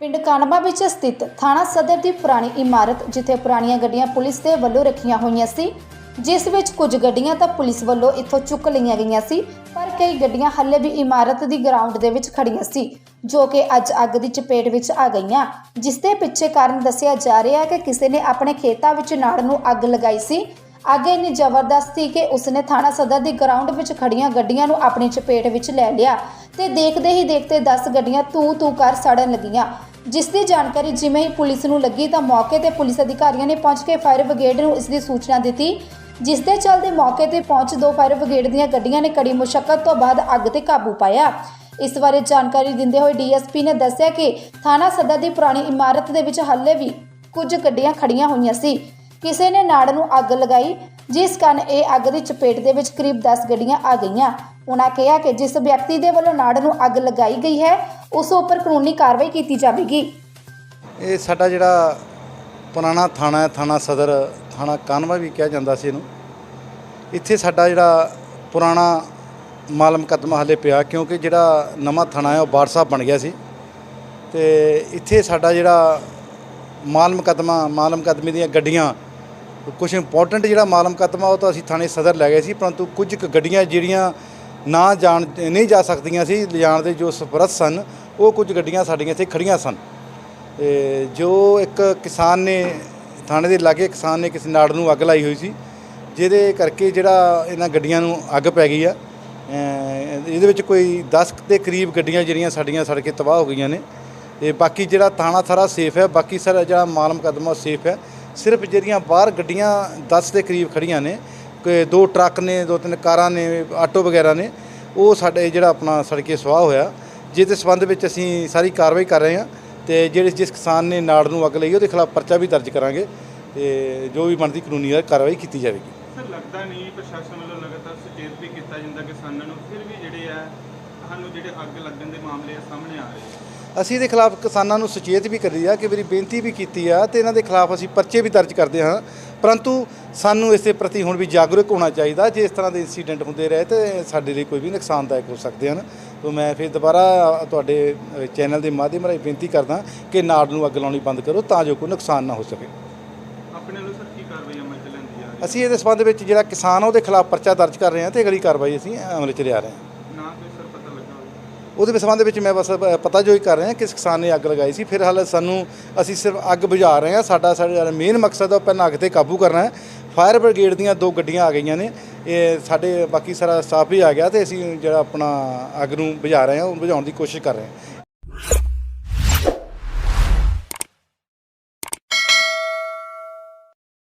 ਪਿੰਡ ਕਾਨਬਾ ਵਿੱਚ ਸਥਿਤ ਥਾਣਾ ਸਦਰ ਦੀ ਪੁਰਾਣੀ ਇਮਾਰਤ, ਜਿੱਥੇ ਪੁਰਾਣੀਆਂ ਗੱਡੀਆਂ ਪੁਲਿਸ ਦੇ ਵੱਲੋਂ ਰੱਖੀਆਂ ਹੋਈਆਂ ਸੀ। ਜਿਸ ਵਿੱਚ ਕੁਝ ਗੱਡੀਆਂ ਤਾਂ ਪੁਲਿਸ ਵੱਲੋਂ ਇੱਥੋਂ ਚੁੱਕ ਲਈਆਂ ਗਈਆਂ ਸੀ, ਪਰ ਕਈ ਗੱਡੀਆਂ ਹੱਲੇ ਵੀ ਇਮਾਰਤ ਦੀ ਗਰਾਊਂਡ ਦੇ ਵਿੱਚ ਖੜੀਆਂ ਸੀ, ਜੋ ਕਿ ਅੱਜ ਅੱਗ ਦੀ ਚਪੇਟ ਵਿੱਚ ਆ ਗਈਆਂ। ਜਿਸ ਦੇ ਪਿੱਛੇ ਕਾਰਨ ਦੱਸਿਆ ਜਾ ਰਿਹਾ ਹੈ ਕਿ ਕਿਸੇ ਨੇ ਆਪਣੇ ਖੇਤਾਂ ਵਿੱਚ ਨਾੜ ਨੂੰ ਅੱਗ ਲਗਾਈ ਸੀ। ਅੱਗ ਇੰਨੀ ਜ਼ਬਰਦਸਤ ਸੀ ਕਿ ਉਸਨੇ ਥਾਣਾ ਸਦਰ ਦੀ ਗਰਾਊਂਡ ਵਿੱਚ ਖੜੀਆਂ ਗੱਡੀਆਂ ਨੂੰ ਆਪਣੀ ਚਪੇਟ ਵਿੱਚ ਲੈ ਲਿਆ ਤੇ ਦੇਖਦੇ ਹੀ ਦੇਖਦੇ 10 ਗੱਡੀਆਂ ਤੂ ਤੂ ਕਰ ਸੜਨ ਲੱਗੀਆਂ। ਜਿਸ ਦੀ ਜਾਣਕਾਰੀ ਜਿਵੇਂ ਹੀ ਪੁਲਿਸ ਨੂੰ ਲੱਗੀ ਤਾਂ ਮੌਕੇ ਤੇ ਪੁਲਿਸ ਅਧਿਕਾਰੀਆਂ ਨੇ ਪਹੁੰਚ ਕੇ ਫਾਇਰ ਬ੍ਰਿਗੇਡ ਨੂੰ ਇਸ ਦੀ ਸੂਚਨਾ ਦਿੱਤੀ ਜਿਸ ਦੇ ਚਲਦੇ ਮੌਕੇ ਤੇ ਪਹੁੰਚ ਦੋ ਫਾਇਰ ਬ੍ਰਿਗੇਡ ਦੀਆਂ ਗੱਡੀਆਂ ਨੇ ਕੜੀ ਮੁਸ਼ਕਲ ਤੋਂ ਬਾਅਦ ਅੱਗ ਤੇ ਕਾਬੂ ਪਾਇਆ। ਇਸ ਬਾਰੇ ਜਾਣਕਾਰੀ ਦਿੰਦੇ ਹੋਏ ਡੀਐਸਪੀ ਨੇ ਦੱਸਿਆ ਕਿ ਥਾਣਾ ਸਦਰ ਦੀ ਪੁਰਾਣੀ ਇਮਾਰਤ ਦੇ ਵਿੱਚ ਹਾਲੇ ਵੀ ਕੁਝ ਗੱਡੀਆਂ ਖੜੀਆਂ ਹੋਈਆਂ ਸੀ। ਕਿਸੇ ਨੇ ਨਾੜ ਨੂੰ ਅੱਗ ਲਗਾਈ, ਜਿਸ ਕਾਰਨ ਇਹ ਅੱਗ ਦੀ ਚਪੇਟ ਦੇ ਵਿੱਚ ਕਰੀਬ 10 ਗੱਡੀਆਂ ਆ ਗਈਆਂ। ਉਹਨਾਂ ਕਿਹਾ ਕਿ ਜਿਸ ਵਿਅਕਤੀ ਦੇ ਵੱਲੋਂ ਨਾੜ ਨੂੰ ਅੱਗ ਲਗਾਈ ਗਈ ਹੈ ਉਸ ਉੱਪਰ ਕਾਨੂੰਨੀ ਕਾਰਵਾਈ ਕੀਤੀ ਜਾਵੇਗੀ। ਇਹ ਸਾਡਾ ਜਿਹੜਾ ਪੁਰਾਣਾ ਥਾਣਾ ਹੈ, ਥਾਣਾ ਸਦਰ, ਥਾਣਾ ਕਾਨਵਾ ਵੀ ਕਿਹਾ ਜਾਂਦਾ ਸੀ ਇਹਨੂੰ। ਇੱਥੇ ਸਾਡਾ ਜਿਹੜਾ ਪੁਰਾਣਾ ਮਾਲ ਮੁਕੱਦਮਾ ਹਲੇ ਪਿਆ, ਕਿਉਂਕਿ ਜਿਹੜਾ ਨਵਾਂ ਥਾਣਾ ਹੈ ਉਹ ਬਾੜ ਸਾਹਿਬ ਬਣ ਗਿਆ ਸੀ। ਤੇ ਇੱਥੇ ਸਾਡਾ ਜਿਹੜਾ ਮਾਲ ਮੁਕੱਦਮਾ, ਮਾਲ ਮੁਕੱਦਮੇ ਦੀਆਂ ਗੱਡੀਆਂ ਕੁਝ ਇੰਪੋਰਟੈਂਟ ਜਿਹੜਾ ਮਾਲ ਮੁਕੱਦਮਾ ਉਹ ਤਾਂ ਅਸੀਂ ਥਾਣੇ ਸਦਰ ਲੈ ਗਏ ਸੀ, ਪਰੰਤੂ ਕੁਝ ਕੁ ਗੱਡੀਆਂ ਜਿਹੜੀਆਂ ਨਾ ਜਾਣ, ਨਹੀਂ ਜਾ ਸਕਦੀਆਂ ਸੀ, ਲਿਜਾਣ ਦੇ ਜੋ ਸਪਰਤ ਸਨ, ਉਹ ਕੁਝ ਗੱਡੀਆਂ ਸਾਡੀਆਂ ਇੱਥੇ ਖੜੀਆਂ ਸਨ। ਜੋ ਇੱਕ ਕਿਸਾਨ ਨੇ, ਥਾਣੇ ਦੇ ਲਾਗੇ ਕਿਸਾਨ ਨੇ ਕਿਸੇ ਨਾੜ ਨੂੰ ਅੱਗ ਲਾਈ ਹੋਈ ਸੀ, ਜਿਹਦੇ ਕਰਕੇ ਜਿਹੜਾ ਇਹਨਾਂ ਗੱਡੀਆਂ ਨੂੰ ਅੱਗ ਪੈ ਗਈ ਆ। ਇਹਦੇ ਵਿੱਚ ਕੋਈ 10 ਦੇ ਕਰੀਬ ਗੱਡੀਆਂ ਜਿਹੜੀਆਂ ਸਾਡੀਆਂ ਸੜ ਕੇ ਤਬਾਹ ਹੋ ਗਈਆਂ ਨੇ। ਤੇ ਬਾਕੀ ਜਿਹੜਾ ਥਾਣਾ ਸਾਰਾ ਸੇਫ ਹੈ, ਬਾਕੀ ਸਾਰਾ ਜਿਹੜਾ ਮਾਲ ਮੁਕੱਦਮਾ ਸੇਫ ਹੈ। ਸਿਰਫ ਜਿਹੜੀਆਂ ਬਾਹਰ ਗੱਡੀਆਂ 10 ਦੇ ਕਰੀਬ ਖੜੀਆਂ ਨੇ ਦੋ ਟਰੱਕ ਨੇ ਦੋ ਤਿੰਨ ਕਾਰਾਂ ਨੇ ਆਟੋ ਵਗੈਰਾ ਨੇ ਉਹ ਸਾਡੇ ਜਿਹੜਾ ਆਪਣਾ ਸੜਕੇ ਸਵਾਹ ਹੋਇਆ ਜਿਹਦੇ ਸਬੰਧ ਵਿੱਚ ਅਸੀਂ ਸਾਰੀ ਕਾਰਵਾਈ ਕਰ ਰਹੇ ਹਾਂ ਤੇ ਜਿਹੜੇ ਜਿਸ ਕਿਸਾਨ ਨੇ ਨਾੜ ਨੂੰ ਅੱਗ ਲਈ ਉਹਦੇ ਖਿਲਾਫ ਪਰਚਾ ਵੀ ਦਰਜ ਕਰਾਂਗੇ ਤੇ ਜੋ ਵੀ ਬਣਦੀ ਕਾਨੂੰਨੀ ਕਾਰਵਾਈ ਕੀਤੀ ਜਾਵੇਗੀ ਸਰ ਲੱਗਦਾ ਨਹੀਂ ਪ੍ਰਸ਼ਾਸਨ ਵੱਲੋਂ ਲਗਾਤਾਰ ਸੁਚੇਤ ਵੀ ਕੀਤਾ ਜਾਂਦਾ ਕਿਸਾਨਾਂ ਨੂੰ ਫਿਰ ਵੀ ਜਿਹੜੇ ਆ ਸਾਨੂੰ ਜਿਹੜੇ ਅੱਗ ਲੱਗਣ ਦੇ ਮਾਮਲੇ ਆ ਸਾਹਮਣੇ ਆ ਰਹੇ। ਅਸੀਂ ਇਹਦੇ ਖਿਲਾਫ ਕਿਸਾਨਾਂ ਨੂੰ ਸੁਚੇਤ ਵੀ ਕਰੀ ਆ ਕਿ ਮੇਰੀ ਬੇਨਤੀ ਵੀ ਕੀਤੀ ਆ ਤੇ ਇਹਨਾਂ ਦੇ ਖਿਲਾਫ ਅਸੀਂ ਪਰਚੇ ਵੀ ਦਰਜ ਕਰਦੇ ਹਾਂ ਪਰੰਤੂ ਸਾਨੂੰ ਇਸ ਦੇ ਪ੍ਰਤੀ ਹੁਣ ਵੀ ਜਾਗਰੂਕ ਹੋਣਾ ਚਾਹੀਦਾ ਜੇ ਇਸ ਤਰ੍ਹਾਂ ਦੇ ਇਨਸੀਡੈਂਟ ਹੁੰਦੇ ਰਹੇ ਤੇ ਸਾਡੇ ਲਈ ਕੋਈ ਵੀ ਨੁਕਸਾਨਦਾਇਕ ਹੋ ਸਕਦੇ ਹਨ। ਤੋਂ ਮੈਂ ਫਿਰ ਦੁਬਾਰਾ ਤੁਹਾਡੇ ਚੈਨਲ ਦੇ ਮਾਧਿਅਮ ਰਾਹੀਂ ਬੇਨਤੀ ਕਰਦਾ ਕਿ ਨਾੜ ਨੂੰ ਅੱਗ ਲਾਉਣੀ ਬੰਦ ਕਰੋ ਤਾਂ ਜੋ ਕੋਈ ਨੁਕਸਾਨ ਨਾ ਹੋ ਸਕੇ। ਆਪਣੇ ਵੱਲੋਂ ਸਰ ਕੀ ਕਾਰਵਾਈ ਅਮਲ ਚ ਲੈਂਦੀ ਆ? ਅਸੀਂ ਇਹਦੇ ਸੰਬੰਧ ਵਿੱਚ ਜਿਹੜਾ ਕਿਸਾਨ ਉਹਦੇ ਖਿਲਾਫ ਪਰਚਾ ਦਰਜ ਕਰ ਰਹੇ ਹਾਂ ਤੇ ਅਗਲੀ ਕਾਰਵਾਈ ਅਸੀਂ ਅਮਲ 'ਚ ਲਿਆ ਰਹੇ ਹਾਂ ਨਾ ਕੋਈ ਸਰ ਪਤਾ ਲੱਗਾ ਹੋਵੇ ਉਹਦੇ ਸੰਬੰਧ ਵਿੱਚ ਮੈਂ ਬਸ ਪਤਾ ਜੋ ਹੀ ਕਰ ਰਿਹਾ ਕਿਸ ਕਿਸਾਨ ਨੇ ਅੱਗ ਲਗਾਈ ਸੀ। ਫਿਰ ਹਾਲੇ ਸਾਨੂੰ ਅਸੀਂ ਸਿਰਫ ਅੱਗ ਬੁਝਾ ਰਹੇ ਹਾਂ। ਸਾਡਾ ਸਾਡਾ ਮੇਨ ਮਕਸਦ ਉਹ ਪਹਿਲਾਂ ਅੱਗ ਤੇ ਕਾਬੂ ਕਰਨਾ ਹੈ। ਫਾਇਰ ਬ੍ਰਿਗੇਡ ਦੀਆਂ ਦੋ ਗੱਡੀਆਂ ਆ ਗਈਆਂ ਨੇ। ਇਹ ਸਾਡੇ ਬਾਕੀ ਸਾਰਾ ਸਟਾਫ ਵੀ ਆ ਗਿਆ ਤੇ ਅਸੀਂ ਜਿਹੜਾ ਆਪਣਾ ਅੱਗ ਨੂੰ ਬੁਝਾ ਰਹੇ ਹਾਂ, ਉਹ ਬੁਝਾਉਣ ਦੀ ਕੋਸ਼ਿਸ਼ ਕਰ ਰਹੇ ਹਾਂ।